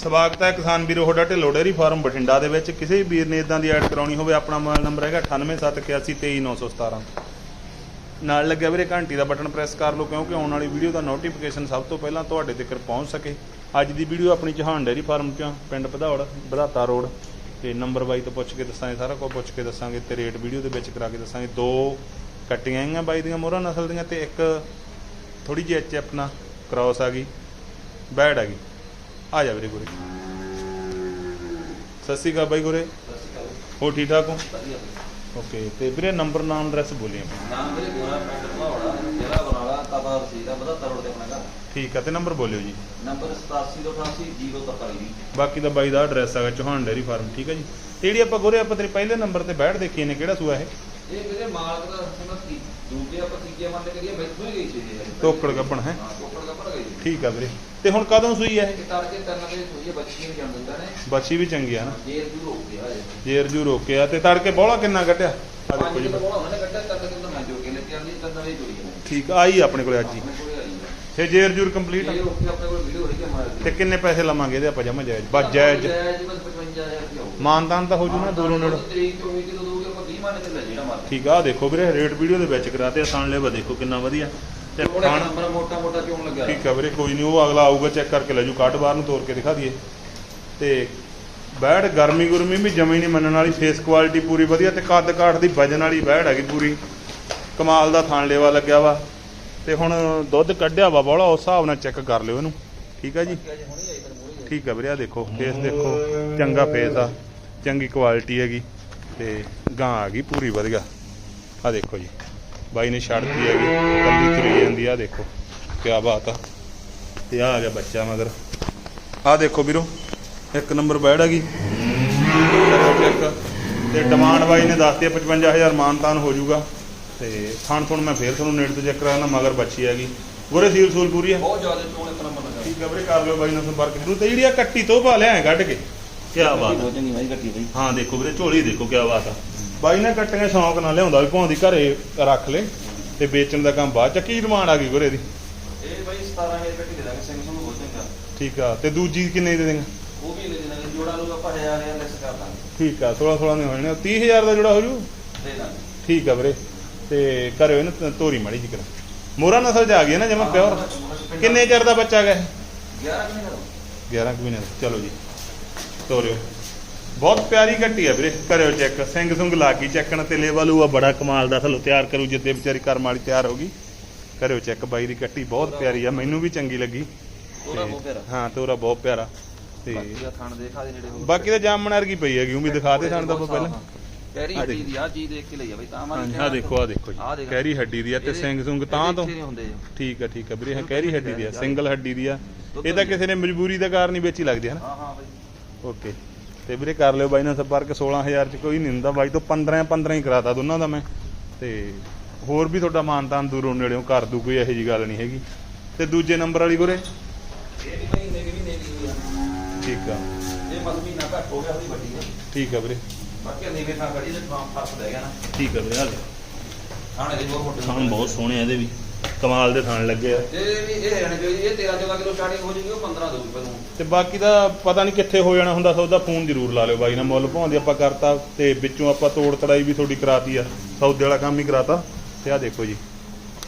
ਸਵਾਗਤ ਹੈ ਕਿਸਾਨ ਵੀਰੋ, ਤੁਹਾਡਾ ਢਿੱਲੋਂ ਡੇਅਰੀ ਫਾਰਮ ਬਠਿੰਡਾ ਦੇ ਵਿੱਚ। ਕਿਸੇ ਵੀ ਵੀਰ ਨੇ ਇਦਾਂ ਦੀ ਐਡ ਕਰਾਉਣੀ ਹੋਵੇ, ਆਪਣਾ ਮੋਬਾਈਲ ਨੰਬਰ ਹੈਗਾ 9871823917 ਨਾਲ ਲੱਗਿਆ ਵੀਰੇ, ਘੰਟੀ ਦਾ ਬਟਨ ਪ੍ਰੈਸ ਕਰ ਲਓ, ਕਿਉਂਕਿ ਆਉਣ ਵਾਲੀ ਵੀਡੀਓ ਦਾ ਨੋਟੀਫਿਕੇਸ਼ਨ ਸਭ ਤੋਂ ਪਹਿਲਾਂ ਤੁਹਾਡੇ ਤੱਕ ਪਹੁੰਚ ਸਕੇ। ਅੱਜ ਦੀ ਵੀਡੀਓ ਆਪਣੀ ਚੌਹਾਨ ਡੇਅਰੀ ਫਾਰਮ ਤੋਂ ਪਿੰਡ ਵਧੌੜ ਬਧਾਤਾ ਰੋਡ। ਤੇ ਨੰਬਰ ਬਾਈ ਤੋਂ ਪੁੱਛ ਕੇ ਦੱਸਾਂਗੇ, ਸਾਰਾ ਕੁਝ ਪੁੱਛ ਕੇ ਦੱਸਾਂਗੇ ਤੇ ਰੇਟ ਵੀਡੀਓ ਦੇ ਵਿੱਚ ਕਰਾ ਕੇ ਦੱਸਾਂਗੇ। ਦੋ ਕੱਟੀਆਂ ਆਈਆਂ ਬਾਈ ਦੀਆਂ, ਮੋਹਰਾਂ ਨਸਲ ਦੀਆਂ ਤੇ ਇੱਕ ਥੋੜੀ ਜਿਹੀ ਐਚ ਆਪਣਾ ਕ੍ਰਾਸ ਆ ਗਈ, ਬੈਡ ਆ ਗਈ। ਆ ਜਾ ਵੀਰੇ ਗੁਰੇ। ਸਤਿ ਸ਼੍ਰੀ ਅਕਾਲ ਬਾਈ ਗੁਰੇ। ਹੋ ਠੀਕ ਠਾਕ ਹੋ? ਓਕੇ ਤੇ ਵੀਰੇ ਨੰਬਰ ਨਾਮ ਐਡਰੈਸ ਬੋਲੀ ਆਪਣਾ ਨਾਮ ਮੇਰੇ ਗੋਰਾ ਪਿੰਡ ਭਵਾੜਾ ਜ਼ਿਲ੍ਹਾ ਬਰਨਾਲਾ ਤਬਾ ਰਸੀਦ ਦਾ ਬਦਾ ਤਰੋੜ ਦੇ ਆਪਣਾ ਘਰ। ਠੀਕ ਆ ਤੇ ਨੰਬਰ ਬੋਲਿਓ ਜੀ। ਨੰਬਰ 8788 ਜੀ ਬਾਕੀ ਦਾ ਬਾਈ ਦਾ ਐਡਰੈਸ ਹੈਗਾ ਚੌਹਾਨ ਡੇਅਰੀ ਫਾਰਮ ਠੀਕ ਹੈ ਜੀ। ਤੇ ਜਿਹੜੀ ਆਪਾਂ ਗੁਰੇ ਆਪਾਂ ਤੇਰੇ ਪਹਿਲੇ ਨੰਬਰ ਤੇ ਬੈਠ ਦੇਖੀ ਨੇ ਕਿਹੜਾ ਸੂਆ ਇਹ? ਇਹ ਮੇਰੇ ਮਾਲਕ ਦਾ ਸਮਝ ਤੋਕੜ ਗੱਪਣ ਹੈ ਠੀਕ ਆ ਵੀਰੇ। ਤੇ ਹੁਣ ਕਦੋਂ ਸੂਈ ਹੈ ਬੱਚੀ ਵੀ ਚੰਗੀ ਆ ਨਾ। ਜੇਰ ਜੂ ਰੋਕਿਆ ਤੇ ਤੜਕੇ ਬੋਲਾ ਕਿੰਨਾ ਕੱਢਿਆ ਠੀਕ ਆਈ ਆਪਣੇ ਕੋਲੇ ਅੱਜ ਹੀ। ਤੇ ਜੇਰ ਜੂਰ ਕੰਪਲੀਟ ਤੇ ਕਿੰਨੇ ਪੈਸੇ ਲਵਾਂਗੇ ਇਹਦੇ ਆਪਾਂ ਜਮਾ ਜਾਇਜ਼? ਬਸ ਜਾਇਜ਼। ਜਾਇਜ਼ ਬਸ 55000 ਰੁਪਏ ਹੋਊਗਾ। ਮਾਨਦਾਨ ਤਾਂ ਹੋ ਜੂ ਨਾ ਦੂਰੋਂ ਨੇੜੋਂ। ਤਰੀਕ ਤੋਂ ਵੀ ਕਿਲੋ ਦੋਗੇ ਆਪਾਂ 20 ਮੰਨ ਕੇ ਲੈ ਜਿਹੜਾ ਮਾਰ ਠੀਕ ਆ ਦੇਖੋ ਵੀਰੇ ਰੇਟ ਵੀਡੀਓ ਦੇ ਵਿੱਚ ਕਰਾਤੇ ਆਸਾਨ ਲੈਵਾ ਦੇਖੋ ਕਿੰਨਾ ਵਧੀਆ। ਤੇ ਖਾਣ ਨੰਬਰ ਮੋਟਾ ਮੋਟਾ ਕਿਉਂ ਲੱਗਿਆ? ਠੀਕ ਆ ਵੀਰੇ ਕੋਈ ਨਹੀਂ ਉਹ ਅਗਲਾ ਆਊਗਾ ਚੈੱਕ ਕਰਕੇ ਲੈ ਜੂ ਕੱਢ ਬਾਹਰ ਨੂੰ ਤੋੜ ਕੇ ਦਿਖਾ ਦਈਏ। ਤੇ ਬੈੜ ਗਰਮੀ ਗੁਰਮੀ ਵੀ ਜਮੀ ਨਹੀਂ ਮੰਨਣ ਵਾਲੀ ਫੇਸ ਕੁਆਲਿਟੀ ਪੂਰੀ ਵਧੀਆ ਤੇ ਕੱਦ ਕਾਠ ਦੀ ਵਜਨ ਵਾਲੀ ਬੈੜ ਹੈਗੀ ਪੂਰੀ। ਕਮਾਲ ਦਾ ਥਾਣ ਲੇਵਾ ਲੱਗਿਆ ਵਾ। ਤੇ ਹੁਣ ਦੁੱਧ ਕੱਢਿਆ ਵਾ ਬੋਲਾ ਉਸ ਹਿਸਾਬ ਨਾਲ ਚੈੱਕ ਕਰ ਲਿਓ ਇਹਨੂੰ। ਠੀਕ ਆ ਜੀ? ਠੀਕ ਆ ਵੀਰੇ ਆ ਦੇਖੋ ਫੇਸ ਦੇਖੋ ਚੰਗਾ ਫੇਸ ਆ। ਚੰਗੀ ਕੁਆਲਿਟੀ ਹੈਗੀ। ਤੇ ਗਾਂ ਆ ਗਈ ਪੂਰੀ ਵਧੀਆ। ਆ ਦੇਖੋ ਜੀ। ਬਾਈ ਨੇ ਛੱਡਤੀ ਹੈਗੀ ਕੱਲੀ ਤੁਰੀ ਜਾਂਦੀ ਆ ਦੇਖੋ ਕੀ ਬਾਤ ਆ। ਤੇ ਆ ਗਿਆ ਬੱਚਾ ਮਗਰ। ਆ ਦੇਖੋ ਵੀਰੋ ਇੱਕ ਨੰਬਰ ਬੈੜ ਹੈਗੀ। ਤੇ ਡਿਮਾਂਡ ਬਾਈ ਨੇ ਦੱਸਤੀ ਆ 55000 ਮਾਨਤਾਨ ਹੋ ਜਾਊਗਾ। ਤੇ ਖਾਣ ਥੋਣ ਮੈਂ ਫੇਰ ਤੁਹਾਨੂੰ ਨੇਟ ਤੋਂ ਚੈੱਕ ਕਰਾਉਣਾ ਮਗਰ ਬੱਚੀ ਹੈਗੀ। ਗੁਰੇ ਸੀਲ ਸੂਲ ਪੂਰੀ ਆ? ਬਹੁਤ ਜ਼ਿਆਦਾ ਚੋਣ ਇੱਕ ਨੰਬਰ ਲੱਗਾ ਠੀਕ ਆ ਵੀਰੇ ਕਰ ਲਿਓ ਬਾਈ ਨਾਲ ਸੰਪਰਕ। ਜ਼ਰੂਰ ਤੇ ਜਿਹੜੀ ਆ ਕੱਟੀ ਤੋਂ ਪਾ ਲਿਆ ਕੱਢ ਕੇ। ਕੀ ਬਾਤ ਬਹੁਤ ਚੰਗੀ ਵਾਈ ਕੱਟੀ ਬਈ। ਹਾਂ ਦੇਖੋ ਵੀਰੇ ਝੋਲੀ ਦੇਖੋ ਕੀ ਬਾਤ ਆ। ਬਾਈ ਨੇ ਕੱਟੀਆਂ ਸ਼ੌਂਕ ਨਾਲ ਲਿਆਉਂਦਾ ਵੀ ਭਾਉਂਦੀ ਘਰੇ ਰੱਖ ਲੈ ਤੇ ਵੇਚਣ ਦਾ ਕੰਮ ਬਾਅਦ ਚ। ਕੀ ਡਿਮਾਂਡ ਆ ਗਈ ਵੀਰੇ ਦੀ ਇਹ ਬਈ 17000 ਕੱਟੀ ਦੇ ਦਾਂਗੇ ਸਿੰਘ ਨੂੰ ਬਹੁਤ ਚੰਗਾ। ਠੀਕ ਆ ਤੇ ਦੂਜੀ ਕਿੰਨੇ ਦੇ ਦੇਂਗਾ ਉਹ ਵੀ ਲੈ ਦੇਣਾ? ਜੋੜਾ ਨੂੰ ਆਪਾਂ 1000 ਹਜ਼ਾਰ ਲੈਸ ਕਰ ਦਾਂਗੇ। ਠੀਕ ਆ 16 16 ਦੇ ਹੋ ਜਾਣੇ 30000 ਦਾ ਜੁੜਾ ਹੋ ਜੂ? ਦੇ ਦਾਂਗੇ। ਠੀਕ ਆ ਵੀਰੇ ਤੇ ਘਰੇ ਇਹਨੂੰ ਤੋਰੀ ਮਾੜੀ ਜੀ ਕਰਾ। ਮੋਰਾ ਨਸਲ ਚ ਆ ਗਈ ਹੈ ਨਾ ਜਮਾ ਪਿਓਰ? ਕਿੰਨੇ ਚਿਰ ਦਾ ਬੱਚਾ ਗਿਆ 11 ਕਿੰਨੇ ਦਾ। 11 ਕੁ ਮਹੀਨੇ ਦਾ। ਚਲੋ ਜੀ। ਤੋਰਿਓ। ਬਹੁਤ ਪਿਆਰੀ ਕੱਟੀ ਆ ਵੀਰੇ ਕਰਿਓ ਚੈੱਕ ਸਿੰਘ ਸੁੰਗ ਲਾ ਗਈ ਚੱਕਣ ਤੇ ਲੇਵਲ ਆ ਬੜਾ ਕਮਾਲ ਦਾ ਥੱਲੋਂ ਤਿਆਰ ਕਰੂ ਜਿੱਦੇ ਵਿਚਾਰੀ ਕਰਮ ਵਾਲੀ ਤਿਆਰ ਹੋ ਗਈ। ਕਰਿਓ ਚੈੱਕ ਬਾਈ ਦੀ ਕੱਟੀ ਬਹੁਤ ਪਿਆਰੀ ਆ ਮੈਨੂੰ ਵੀ ਚੰਗੀ ਲੱਗੀ। ਤੋਰਾ ਬਹੁਤ ਪਿਆਰਾ। ਹਾਂ ਤੋਰਾ ਬਹੁਤ ਪਿਆਰਾ। ਤੇ ਬਾਕੀ ਤਾਂ ਜਾਮਣ ਵਰਗੀ ਪਈ ਹੈਗੀ ਉਹ ਵੀ ਦਿਖਾ ਦੇ ਸਾਨੂੰ ਤਾਂ ਪਹਿਲਾਂ। ਕੈਰੀ ਹੱਡੀ ਦੀ ਆ ਚੀਜ਼ ਦੇਖ ਕੇ ਲਈ ਆ ਬਈ ਤਾਂ ਮਾਰੀ ਆ ਦੇਖੋ ਆ ਦੇਖੋ ਆਹ ਜੀ। ਦੇਖ। ਕਹਿਰੀ ਹੱਡੀ ਦੀ ਆ ਤੇ ਇਹਦੇ- ਸਿੰਘ ਸੁੰਗ ਤਾਂ ਤੋਂ। ਇਹਦੇ ਇੱਥੇ ਨਹੀਂ ਹੁੰਦੇ। ਠੀਕ ਆ ਠੀਕ ਆ ਵੀਰੇ ਇਹ ਕਹਿਰੀ ਹੱਡੀ ਦੀ ਆ ਸਿੰਗਲ ਹੱਡੀ ਦੀ ਆ। ਇਹ ਤਾਂ ਕਿਸੇ ਨੇ ਮਜਬੂਰੀ ਦਾ ਕਾਰਨ ਹੀ ਵੇਚੀ ਲੱਗਦੀ ਹੈ ਨਾ। ਹਾਂ ਹਾਂ ਬਈ। ਓਕੇ। ਤੇ ਵੀਰੇ ਕਰ ਲਿਓ ਬਾਈ ਨਾਲ ਸੰਪਰਕ 16000 ਚ ਕੋਈ ਨਹੀਂ ਹੁੰਦਾ। ਬਾਈ ਤੋਂ 15 15 ਹੀ ਕਰਾਤਾ ਦੋਨਾਂ ਦਾ ਮੈਂ। ਤੇ ਹੋਰ ਵੀ ਤੁਹਾਡਾ ਮਾਨਤਾਨ ਦੂਰੋਂ ਨੇੜਿਓਂ ਕਰ ਦੂ ਕੋਈ ਇਹੋ ਜੀ ਗੱਲ ਨਹੀਂ ਹੈਗੀ। ਤੇ ਦੂਜੇ ਨੰਬਰ ਵਾਲੀ ਗੁਰੇ ਆ ਠੀਕ ਆ। ਇਹ ਬਸ ਮਹੀਨਾ ਘੱਟ ਹੋ ਗਿਆ ਉਹਦੀ ਵੱਡੀ ਹੈ ਠੀਕ ਆ ਵੀਰੇ। ਬਾਕੀ ਨੀਵੇਂ ਥਾਂ ਖੜੀ ਤੇ ਫ਼ਰਕ ਰਹਿ ਗਿਆ ਨਾ। ਠੀਕ ਆ ਵੀਰੇ ਹਾਲੇ ਥਾਣੇ ਦੇ ਬਹੁਤ ਮੋਟੇ ਥਾਣ ਬਹੁਤ ਸੋਹਣੇ ਆ ਇਹਦੇ ਵੀ। ਕਮਾਲ ਦੇ ਥਾਣ ਲੱਗੇ ਆ। ਇਹ ਵੀ ਇਹ ਰਹਿਣੇ ਚਾਹੀਦੀ ਇਹ 13 14 ਕਿਲੋ ਸਟਾਰਟਿੰਗ ਹੋ ਜੂਗੀ ਉਹ 15 ਦਊਗੀ ਤੁਹਾਨੂੰ ਤੇ ਬਾਕੀ ਦਾ ਪਤਾ ਨਹੀਂ ਕਿੱਥੇ ਹੋ ਜਾਣਾ ਹੁੰਦਾ ਸੌਦਾ ਫੋਨ ਜ਼ਰੂਰ ਲਾ ਲਿਓ ਬਾਈ ਨਾਲ ਮੁੱਲ ਭਾਉਂਦੀ ਆਪਾਂ ਕਰਤਾ ਤੇ ਵਿੱਚੋਂ ਆਪਾਂ ਤੋੜ ਤੜਾਈ ਵੀ ਤੁਹਾਡੀ ਕਰਾਤੀ ਆ ਸੌਦੇ ਵਾਲਾ ਕੰਮ ਹੀ ਕਰਾਤਾ। ਤੇ ਆ ਦੇਖੋ ਜੀ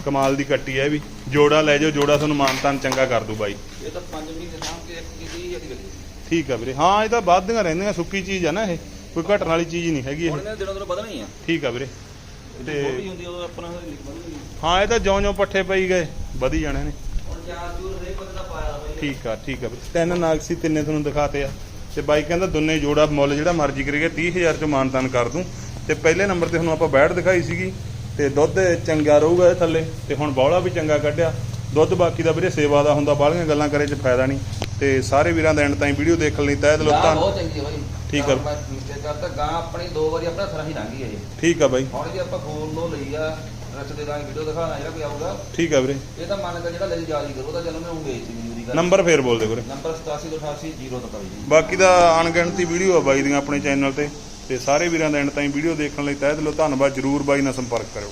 ਕਮਾਲ ਦੀ ਕੱਟੀ ਇਹ ਵੀ। ਜੋੜਾ ਲੈ ਜਾਓ ਜੋੜਾ ਤੁਹਾਨੂੰ ਮਾਨਤਾਨ ਚੰਗਾ ਕਰ ਦੂ ਬਾਈ। ਇਹ ਤਾਂ 5 ਮਹੀਨੇ ਸਾਂਭ ਕੇ ਇੱਕ ਕੀਤੀ ਇਹਦੀ ਗੱਲ ਠੀਕ ਆ ਵੀਰੇ ਹਾਂ ਇਹ ਤਾਂ ਵੱਧਦੀਆਂ ਰਹਿੰਦੀਆਂ ਸੁੱਕੀ ਚੀਜ਼ ਆ ਨਾ ਇਹ। ਕੋਈ ਘਟਣ ਵਾਲੀ ਚੀਜ਼ ਨਹੀਂ ਹੈਗੀ ਹੁਣ ਇਹ ਇਹਨਾਂ ਦਿਨੋਂ ਦਿਨੋਂ ਵਧਣਾ ਹੀ ਆ। ਠੀਕ ਆ ਵੀਰੇ। ਤੇ ਹੁੰਦੀ ਆਪਣਾ ਹਾਂ ਇਹ ਤਾਂ ਜਿਉਂ-ਜਿਉਂ ਪੱਠੇ ਪਈ ਗਏ ਵਧੀ ਜਾਣੇ ਨੇ। ਹੁਣ ਠੀਕ ਆ ਠੀਕ ਆ ਤਿੰਨ ਨਾਗ ਸੀ ਤਿੰਨੇ ਤੁਹਾਨੂੰ ਦਿਖਾਤੇ ਆ। ਤੇ ਬਾਈ ਕਹਿੰਦਾ ਦੋਨੇ ਜੋੜਾ ਮੁੱਲ ਜਿਹੜਾ ਮਰਜ਼ੀ ਕਰੀਏ 30000 ਚ ਮਾਨਤਾਨ ਕਰ ਦੂੰ। ਤੇ ਪਹਿਲੇ ਨੰਬਰ ਤੇ ਤੁਹਾਨੂੰ ਆਪਾਂ ਬੈਠ ਦਿਖਾਈ ਸੀਗੀ। ਤੇ ਦੁੱਧ ਚੰਗਾ ਰਹੂਗਾ ਇਹ ਥੱਲੇ। ਤੇ ਹੁਣ ਬੌਲਾ ਵੀ ਚੰਗਾ ਕੱਢਿਆ। ਦੁੱਧ ਬਾਕੀ ਦਾ ਵੀਰੇ ਸੇਵਾ ਦਾ ਹੁੰਦਾ ਬਾਹਲੀਆਂ ਗੱਲਾਂ ਕਰੇ ਚ ਫਾਇਦਾ ਨਹੀਂ। ਤੇ ਸਾਰੇ ਵੀਰਾਂ ਦਾ ਐਂਡ ਤਾਈਂ ਵੀਡੀਓ ਦੇਖਣ ਲਈ ਤਹਿ ਦਿਲੋਂ ਧੰਨ ਬਹੁਤ ਚੰਗੀ ਹੈ ਬਾਈ। ਠੀਕ ਆ। ਮਿਸਟੇਕ ਕਰਤਾ ਗਾਂ ਆਪਣੀ ਦੋ ਵਾਰੀ ਆਪਣਾ ਥਰਾ ਹੀ ਲੰਘੀ ਇਹ ਠੀਕ ਆ ਬਾਈ। ਹੁਣ ਜੇ ਆਪਾਂ ਫੋਨ ਲੋ ਲਈ ਆ ਰਚ ਦੇ ਦਾਂਗੇ ਵੀਡੀਓ ਦਿਖਾਣਾ ਜਿਹੜਾ ਕੋਈ ਆਊਗਾ ਠੀਕ ਆ ਵੀਰੇ। ਇਹ ਤਾਂ ਮੰਨ ਕੇ ਜਿਹੜਾ ਲੈ ਜਾਰੀ ਕਰੋ ਤਾਂ ਚਲੋ ਮੈਂ ਉਹ ਵੇਚ ਦੀ ਮਜੂਰੀ ਕਰ ਨੰਬਰ ਫੇਰ ਬੋਲ ਦੇ ਵੀਰੇ। ਨੰਬਰ 8788 0 ਤੱਕ ਆ ਜੀ ਬਾਕੀ ਦਾ ਅਣਗਿਣਤੀ ਵੀਡੀਓ ਆ ਬਾਈ ਦੀਆਂ ਆਪਣੇ ਚੈਨਲ ਤੇ। ਤੇ ਸਾਰੇ ਵੀਰਾਂ ਦਾ ਐਂਡ ਤਾਈਂ ਵੀਡੀਓ ਦੇਖਣ ਲਈ ਤਹਿ ਦਿਲੋਂ ਧੰਨਵਾਦ। ਜਰੂਰ ਬਾਈ ਨਾਲ ਸੰਪਰਕ ਕਰਿਓ।